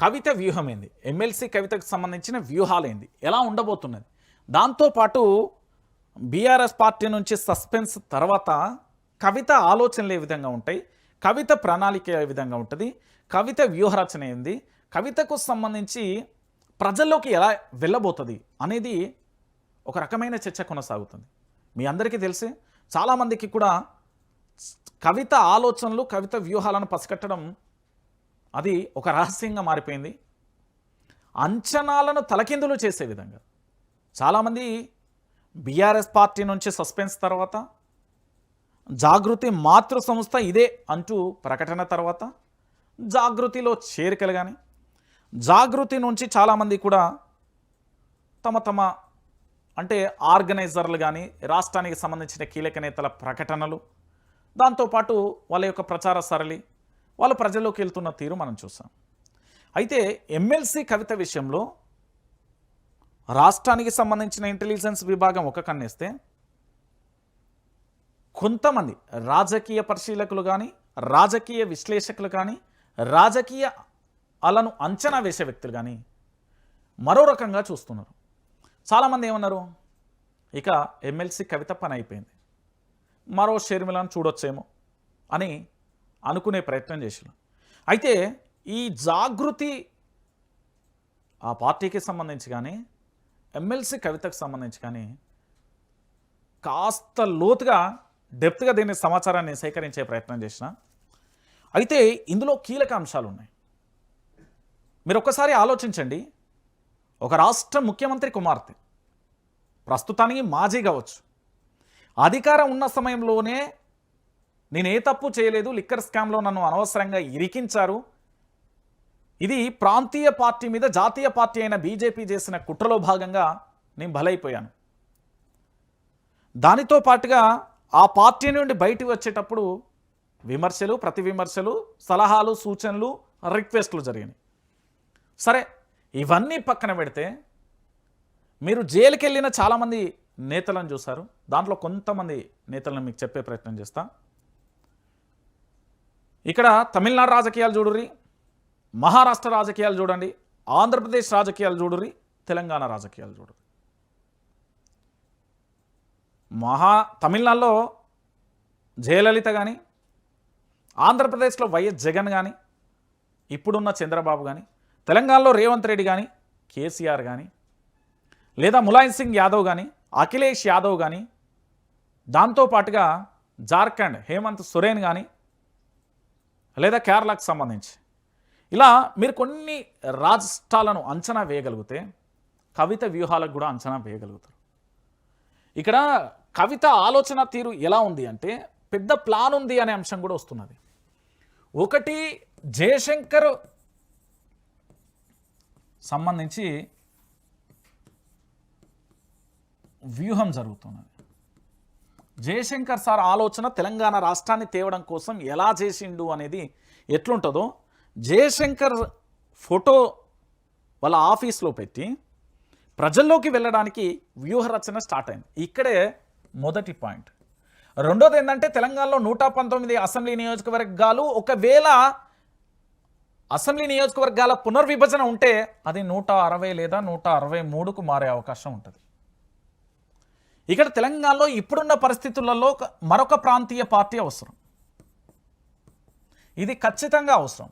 కవిత వ్యూహం ఏంది ఎమ్మెల్సీ కవితకు సంబంధించిన వ్యూహాలేంది. ఎలా ఉండబోతున్నది? దాంతోపాటు బీఆర్ఎస్ పార్టీ నుంచి సస్పెన్స్ తర్వాత కవిత ఆలోచనలు ఏ విధంగా ఉంటాయి? కవిత ప్రణాళిక ఏ విధంగా ఉంటుంది? కవిత వ్యూహరచన ఏంది? కవితకు సంబంధించి ప్రజల్లోకి ఎలా వెళ్ళబోతుంది అనేది ఒక రకమైన చర్చ కొనసాగుతుంది. మీ అందరికీ తెలిసి చాలామందికి కూడా కవిత ఆలోచనలు కవిత వ్యూహాలను పసిగట్టడం అది ఒక రహస్యంగా మారిపోయింది. అంచనాలను తలకిందులు చేసే విధంగా. చాలామంది బీఆర్ఎస్ పార్టీ నుంచి సస్పెన్స్ తర్వాత జాగృతి మాతృ సంస్థ ఇదే అంటూ ప్రకటన తర్వాత జాగృతిలో చేరికలు కానీ జాగృతి నుంచి చాలామంది కూడా తమ తమ అంటే ఆర్గనైజర్లు కానీ రాష్ట్రానికి సంబంధించిన కీలక నేతల ప్రకటనలు దాంతోపాటు వాళ్ళ యొక్క ప్రచార సరళి వాళ్ళు ప్రజల్లోకి వెళ్తున్న తీరు మనం చూసాం. అయితే ఎమ్మెల్సీ కవిత విషయంలో రాష్ట్రానికి సంబంధించిన ఇంటెలిజెన్స్ విభాగం ఒక కన్నేస్తే కొంతమంది రాజకీయ పరిశీలకులు కానీ రాజకీయ విశ్లేషకులు కానీ రాజకీయ అలను అంచనా వేసే వ్యక్తులు కానీ మరో రకంగా చూస్తున్నారు. చాలామంది ఏమన్నారు? ఇక ఎమ్మెల్సీ కవిత పని అయిపోయింది. మరో షర్మిలను చూడొచ్చేమో అని అనుకునే ప్రయత్నం చేసిన అయితే ఈ జాగృతి ఆ పార్టీకి సంబంధించి కానీ ఎమ్మెల్సీ కవితకు సంబంధించి కానీ కాస్త లోతుగా డెప్త్గా దీని సమాచారాన్ని సేకరించే ప్రయత్నం చేసిన. అయితే ఇందులో కీలక అంశాలు ఉన్నాయి మీరు ఒక్కసారి ఆలోచించండి. ఒక రాష్ట్ర ముఖ్యమంత్రి కుమార్తె ప్రస్తుతానికి మాజీ కావచ్చు. అధికారం ఉన్న సమయంలోనే నేను ఏ తప్పు చేయలేదు లిక్కర్ స్కామ్లో నన్ను అనవసరంగా ఇరికించారు. ఇది ప్రాంతీయ పార్టీ మీద జాతీయ పార్టీ అయిన బీజేపీ చేసిన కుట్రలో భాగంగా నేను బలైపోయాను. దానితో పాటుగా ఆ పార్టీ నుండి బయటికి వచ్చేటప్పుడు విమర్శలు ప్రతి విమర్శలు సలహాలు సూచనలు రిక్వెస్ట్లు జరిగినాయి. సరే ఇవన్నీ పక్కన పెడితే మీరు జైలుకి వెళ్ళిన చాలామంది నేతలను చూశారు. దాంట్లో కొంతమంది నేతలను మీకు చెప్పే ప్రయత్నం చేస్తాను ఇక్కడ తమిళనాడు రాజకీయాలు చూడుర్రి మహారాష్ట్ర రాజకీయాలు చూడండి ఆంధ్రప్రదేశ్ రాజకీయాలు చూడుర్రి తెలంగాణ రాజకీయాలు చూడుర్రి. మహా తమిళనాడులో జయలలిత కానీ ఆంధ్రప్రదేశ్లో వైఎస్ జగన్ కానీ ఇప్పుడున్న చంద్రబాబు కానీ తెలంగాణలో రేవంత్ రెడ్డి కానీ కేసీఆర్ కానీ లేదా ములాయం సింగ్ యాదవ్ కానీ అఖిలేష్ యాదవ్ కానీ దాంతోపాటుగా జార్ఖండ్ హేమంత్ సొరేన్ కానీ లేదా కేరళకు సంబంధించి. ఇలా మీరు కొన్ని రాష్ట్రాలను అంచనా వేయగలిగితే కవిత వ్యూహాలకు కూడా అంచనా వేయగలుగుతారు. ఇక్కడ కవిత ఆలోచన తీరు ఎలా ఉంది అంటే పెద్ద ప్లాన్ ఉంది అనే అంశం కూడా వస్తున్నది. ఒకటి జయశంకర్ సంబంధించి వ్యూహం జరుగుతున్నది. జయశంకర్ సార్ ఆలోచన తెలంగాణ రాష్ట్రాన్ని తేవడం కోసం ఎలా చేసిండు అనేది ఎట్లుంటుందో జయశంకర్ ఫోటో వాళ్ళ ఆఫీస్లో పెట్టి ప్రజల్లోకి వెళ్ళడానికి వ్యూహరచన స్టార్ట్ అయింది. ఇక్కడే మొదటి పాయింట్. రెండోది ఏంటంటే తెలంగాణలో నూట పంతొమ్మిది అసెంబ్లీ నియోజకవర్గాలు ఒకవేళ అసెంబ్లీ నియోజకవర్గాల పునర్విభజన ఉంటే అది నూట అరవై లేదా నూట అరవై మూడుకు మారే అవకాశం ఉంటుంది. ఇక్కడ తెలంగాణలో ఇప్పుడున్న పరిస్థితులలో మరొక ప్రాంతీయ పార్టీ అవసరం. ఇది ఖచ్చితంగా అవసరం.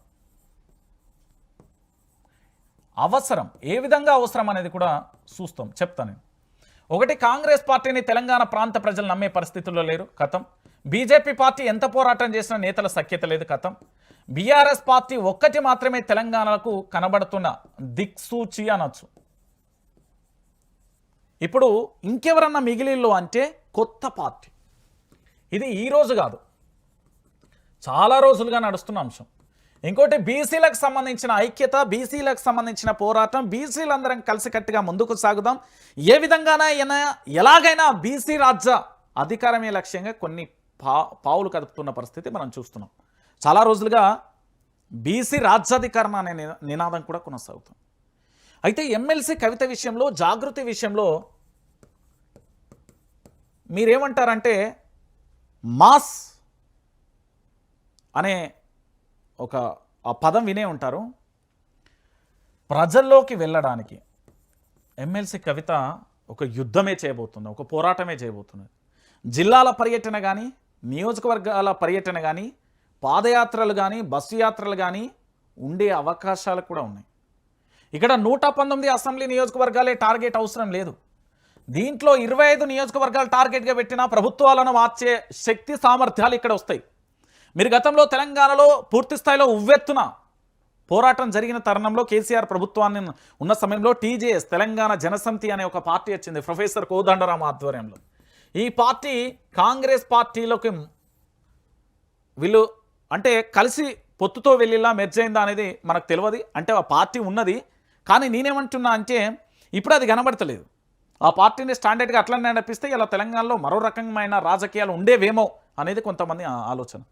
అవసరం. ఏ విధంగా అవసరం అనేది కూడా చూస్తాం. చెప్తాను నేను. ఒకటి కాంగ్రెస్ పార్టీని తెలంగాణ ప్రాంత ప్రజలు నమ్మే పరిస్థితుల్లో లేరు. కథం. బీజేపీ పార్టీ ఎంత పోరాటం చేసినా నేతల సఖ్యత లేదు. కథం. బీఆర్ఎస్ పార్టీ ఒక్కటి మాత్రమే తెలంగాణకు కనబడుతున్న దిక్సూచి అనొచ్చు. ఇప్పుడు ఇంకెవరన్నా మిగిలిల్లో అంటే కొత్త పార్టీ. ఇది ఈరోజు కాదు. చాలా రోజులుగా నడుస్తున్న అంశం. ఇంకోటి బీసీలకు సంబంధించిన ఐక్యత బీసీలకు సంబంధించిన పోరాటం బీసీలందరం కలిసికట్టుగా ముందుకు సాగుదాం. ఏ విధంగానైనా ఎలాగైనా బీసీ రాజ్య అధికారమే లక్ష్యంగా కొన్ని పా పావులు కదుపుతున్న పరిస్థితి మనం చూస్తున్నాం. చాలా రోజులుగా బీసీ రాజ్యాధికారం అనే నినాదం కూడా కొనసాగుతుంది. అయితే ఎమ్మెల్సీ కవిత విషయంలో జాగృతి విషయంలో మీరేమంటారంటే మాస్ అనే ఒక ఆ పదం వినే ఉంటారు. ప్రజల్లోకి వెళ్ళడానికి ఎమ్మెల్సీ కవిత ఒక యుద్ధమే చేయబోతుంది ఒక పోరాటమే చేయబోతున్నది జిల్లాల పర్యటన కానీ నియోజకవర్గాల పర్యటన కానీ పాదయాత్రలు కానీ బస్సు యాత్రలు కానీ ఉండే అవకాశాలు కూడా ఉన్నాయి. ఇక్కడ నూట పంతొమ్మిది అసెంబ్లీ నియోజకవర్గాలే టార్గెట్ అవసరం లేదు. దీంట్లో ఇరవై ఐదు నియోజకవర్గాలు టార్గెట్గా పెట్టిన ప్రభుత్వాలను మార్చే శక్తి సామర్థ్యాలు ఇక్కడ వస్తాయి. మీరు గతంలో తెలంగాణలో పూర్తి స్థాయిలో ఉవ్వెత్తున పోరాటం జరిగిన తరుణంలో కేసీఆర్ ప్రభుత్వాన్ని ఉన్న సమయంలో టీజేఎస్ తెలంగాణ జనసమితి అనే ఒక పార్టీ వచ్చింది ప్రొఫెసర్ కోదండరాం ఆధ్వర్యంలో. ఈ పార్టీ కాంగ్రెస్ పార్టీలోకి వీళ్ళు అంటే కలిసి పొత్తుతో వెళ్ళిలా మెర్జ్ అయిందా అనేది మనకు తెలియదు. అంటే ఆ పార్టీ ఉన్నది కానీ నేనేమంటున్నా అంటే ఇప్పుడు అది కనబడతలేదు. ఆ పార్టీని స్టాండర్డ్గా అట్లనే నడిపిస్తే ఇలా తెలంగాణలో మరో రకమైన రాజకీయాలు ఉండేవేమో అనేది కొంతమంది ఆలోచన.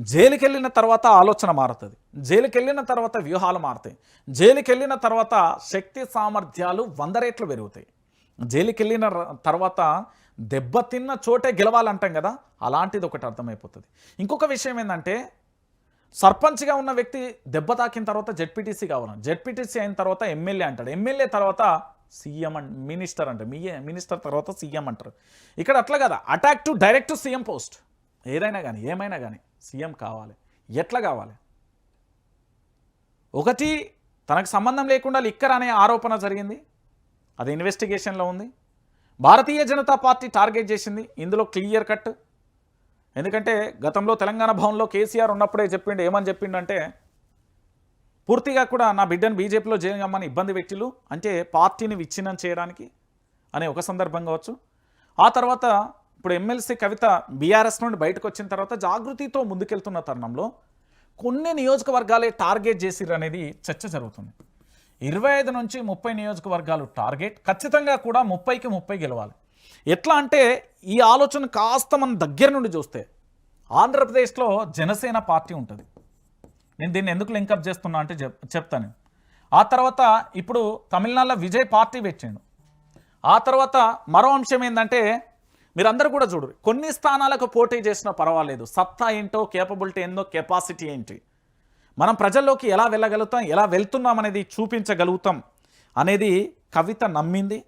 జైలుకి వెళ్ళిన తర్వాత ఆలోచన మారుతుంది. జైలుకి వెళ్ళిన తర్వాత వ్యూహాలు మారుతాయి. జైలుకి వెళ్ళిన తర్వాత శక్తి సామర్థ్యాలు వంద రేట్లు పెరుగుతాయి. జైలుకి వెళ్ళిన తర్వాత దెబ్బతిన్న చోటే గెలవాలంటాం కదా? అలాంటిది ఒకటి అర్థమైపోతుంది. ఇంకొక విషయం ఏంటంటే సర్పంచ్గా ఉన్న వ్యక్తి దెబ్బ తాకిన తర్వాత జెడ్పీటీసీ కావాలి? జెడ్పీటీసీ అయిన తర్వాత ఎమ్మెల్యే అంటాడు. ఎమ్మెల్యే తర్వాత సీఎం అండ్ మినిస్టర్ అంటారు మీ మినిస్టర్ తర్వాత సీఎం అంటారు. ఇక్కడ అట్లా కదా? Attack to direct CM post. ఏదైనా కానీ ఏమైనా కానీ సీఎం కావాలి. ఎట్లా కావాలి? ఒకటి తనకు సంబంధం లేకుండా లిక్కర్ అనే ఆరోపణ జరిగింది. అది ఇన్వెస్టిగేషన్లో ఉంది. భారతీయ జనతా పార్టీ టార్గెట్ చేసింది. ఇందులో క్లియర్ కట్. ఎందుకంటే గతంలో తెలంగాణ భవన్లో కేసీఆర్ ఉన్నప్పుడే చెప్పిండు ఏమని చెప్పిండంటే పూర్తిగా కూడా నా బిడ్డను బీజేపీలో చేయమని ఇబ్బంది వ్యక్తులు అంటే పార్టీని విచ్ఛిన్నం చేయడానికి అనే ఒక సందర్భం కావచ్చు. ఆ తర్వాత ఇప్పుడు ఎమ్మెల్సీ కవిత బీఆర్ఎస్ నుండి బయటకు వచ్చిన తర్వాత జాగృతితో ముందుకెళ్తున్న తరుణంలో కొన్ని నియోజకవర్గాలే టార్గెట్ చేసిర్రు అనేది చర్చ జరుగుతుంది. ఇరవై ఐదు నుంచి ముప్పై నియోజకవర్గాలు టార్గెట్ ఖచ్చితంగా కూడా ముప్పైకి ముప్పై గెలవాలి. ఎట్లా అంటే ఈ ఆలోచన కాస్త మన దగ్గర నుండి చూస్తే ఆంధ్రప్రదేశ్లో జనసేన పార్టీ ఉంటుంది. నేను దీన్ని ఎందుకు లింకప్ చేస్తున్నా అంటే చెప్ చెప్తాను. ఆ తర్వాత ఇప్పుడు తమిళనాడులో విజయ్ పార్టీ పెట్టిండు. ఆ తర్వాత మరో అంశం ఏంటంటే మీరందరూ కూడా చూడరు కొన్ని స్థానాలకు పోటీ చేసినా పర్వాలేదు. సత్తా ఏంటో కేపబిలిటీ ఏందో కెపాసిటీ ఏంటి? మనం ప్రజల్లోకి ఎలా వెళ్ళగలుగుతాం ఎలా వెళ్తున్నాం అనేది చూపించగలుగుతాం అనేది కవిత నమ్మింది.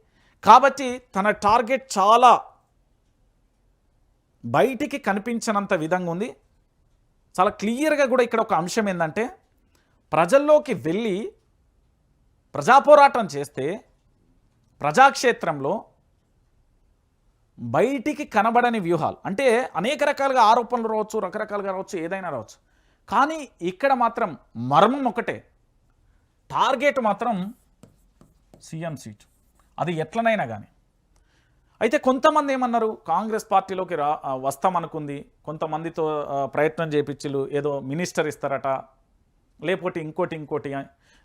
కాబట్టి తన టార్గెట్ చాలా బయటికి కనిపించనంత విధంగా ఉంది. చాలా క్లియర్గా కూడా ఇక్కడ ఒక అంశం ఏంటంటే ప్రజల్లోకి వెళ్ళి ప్రజాపోరాటం చేస్తే ప్రజాక్షేత్రంలో బయటికి కనబడని వ్యూహాలు అంటే అనేక రకాలుగా ఆరోపణలు రావచ్చు రకరకాలుగా రావచ్చు ఏదైనా రావచ్చు. కానీ ఇక్కడ మాత్రం మర్మం ఒకటే టార్గెట్ మాత్రం సీఎం సీట్. అది ఎట్లనైనా కానీ అయితే కొంతమంది ఏమన్నారు? కాంగ్రెస్ పార్టీలోకి రా వస్తామనుకుంది. కొంతమందితో ప్రయత్నం చేయించిలు ఏదో మినిస్టర్ ఇస్తారట. లేకపోతే ఇంకోటి ఇంకోటి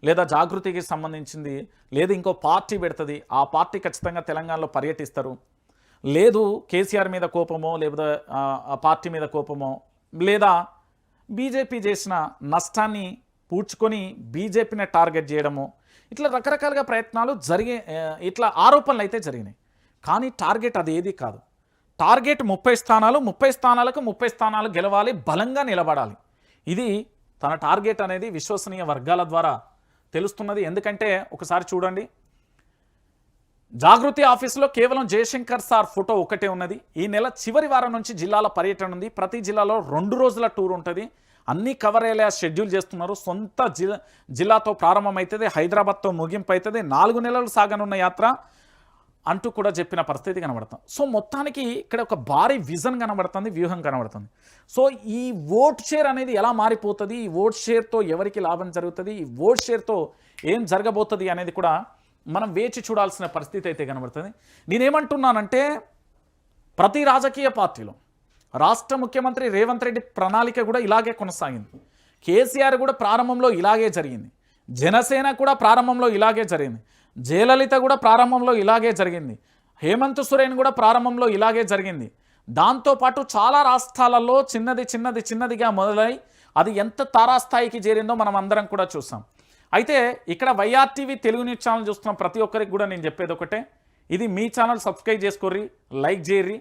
లేదా జాగృతికి సంబంధించింది. లేదు ఇంకో పార్టీ పెడుతుంది. ఆ పార్టీ ఖచ్చితంగా తెలంగాణలో పర్యటిస్తారు. లేదు కేసీఆర్ మీద కోపమో లేదా ఆ, ఆ పార్టీ మీద కోపమో లేదా బీజేపీ చేసిన నష్టాన్ని పూడ్చుకొని బీజేపీని టార్గెట్ చేయడము ఇట్లా రకరకాలుగా ప్రయత్నాలు జరిగే ఇట్లా ఆరోపణలు అయితే జరిగినాయి. కానీ టార్గెట్ అది ఏది కాదు. టార్గెట్ ముప్పై స్థానాలు ముప్పై స్థానాలకు ముప్పై స్థానాలు గెలవాలి బలంగా నిలబడాలి. ఇది తన టార్గెట్ అనేది విశ్వసనీయ వర్గాల ద్వారా తెలుస్తున్నది. ఎందుకంటే ఒకసారి చూడండి. జాగృతి ఆఫీసులో కేవలం జయశంకర్ సార్ ఫోటో ఒకటే ఉన్నది. ఈ నెల చివరి వారం నుంచి జిల్లాల పర్యటన ఉంది. ప్రతి జిల్లాలో రెండు రోజుల టూర్ ఉంటుంది. అన్ని కవర్ అయ్యేలా షెడ్యూల్ చేస్తున్నారు. సొంత జిల్లా జిల్లాతో ప్రారంభమవుతుంది హైదరాబాద్తో ముగింపు అవుతుంది నాలుగు నెలలు సాగనున్న యాత్ర అంటూ కూడా చెప్పిన పరిస్థితి కనబడుతుంది సో మొత్తానికి ఇక్కడ ఒక భారీ విజన్ కనబడుతుంది వ్యూహం కనబడుతుంది. సో ఈ ఓట్ షేర్ అనేది ఎలా మారిపోతుంది? ఈ ఓట్ షేర్తో ఎవరికి లాభం జరుగుతుంది? ఈ ఓట్ షేర్తో ఏం జరగబోతుంది అనేది కూడా మనం వేచి చూడాల్సిన పరిస్థితి అయితే కనబడుతుంది. నేనేమంటున్నానంటే ప్రతి రాజకీయ పార్టీలో రాష్ట్ర ముఖ్యమంత్రి రేవంత్ రెడ్డి ప్రణాళిక కూడా ఇలాగే కొనసాగింది. కేసీఆర్ కూడా ప్రారంభంలో ఇలాగే జరిగింది. జనసేన కూడా ప్రారంభంలో ఇలాగే జరిగింది. జయలలిత కూడా ప్రారంభంలో ఇలాగే జరిగింది. హేమంత్ సురేన్ కూడా ప్రారంభంలో ఇలాగే జరిగింది. దాంతోపాటు చాలా రాష్ట్రాలలో చిన్నది చిన్నది చిన్నదిగా మొదలై అది ఎంత తారాస్థాయికి చేరిందో మనం అందరం కూడా చూసాం అయితే ఇక్కడ వైఆర్టీవీ తెలుగు న్యూస్ ఛానల్ చూస్తున్న ప్రతి ఒక్కరికి కూడా నేను చెప్పేది ఒకటే. ఇది మీ ఛానల్ సబ్స్క్రైబ్ చేసుకోర్రి లైక్ చేయర్రి.